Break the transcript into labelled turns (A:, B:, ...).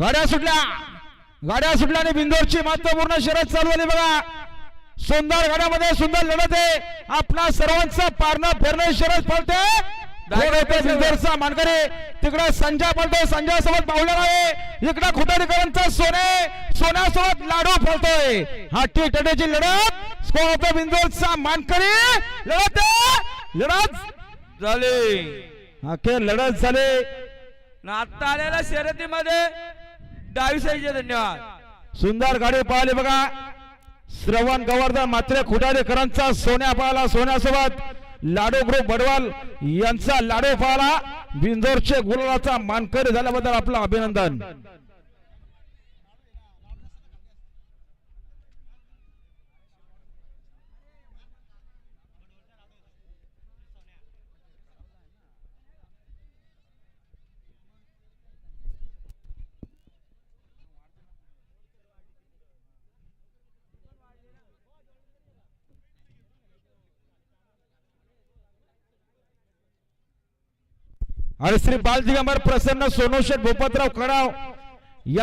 A: गाड्या सुटल्या. गाड्या सुटल्या आणि बिंदोरची महत्त्वपूर्ण शर्यत चालू झाली बघा. सुंदर गाड्यामध्ये सुंदर लढत आहे. आपला सर्वांचा पारणं फिरणं शरद पळते. बिंदोरचा मानकरी. तिकडे संजय पळतोय. संजय सोबत पावलं आहे इकडे खुटारीकरांचा सोने. सोन्यासोबत लाडू पळतोय हा टी ट्वेंटीची लढत. स्कोर बिंदोरचा मानकरी. लढत. लढत
B: झाली.
A: अखेर लढत झाली.
B: आता आलेल्या शर्यतीमध्ये डावीसाईचे धन्यवाद.
A: सुंदर गाडी पाहिली बघा. श्रवण गवर्धन मात्रे खुटारेकरांचा सोन्या पळाला सोन्यासोबत. लाडू ग्रुप बडवाल यांचा लाडू पाहिला. बिंदोरचे गुलाचा मानकरी झाल्याबद्दल आपलं अभिनंदन. आणि श्री बाल दिगंबर प्रसन्न सोनोशेठ भूपतराव कडाव यांचा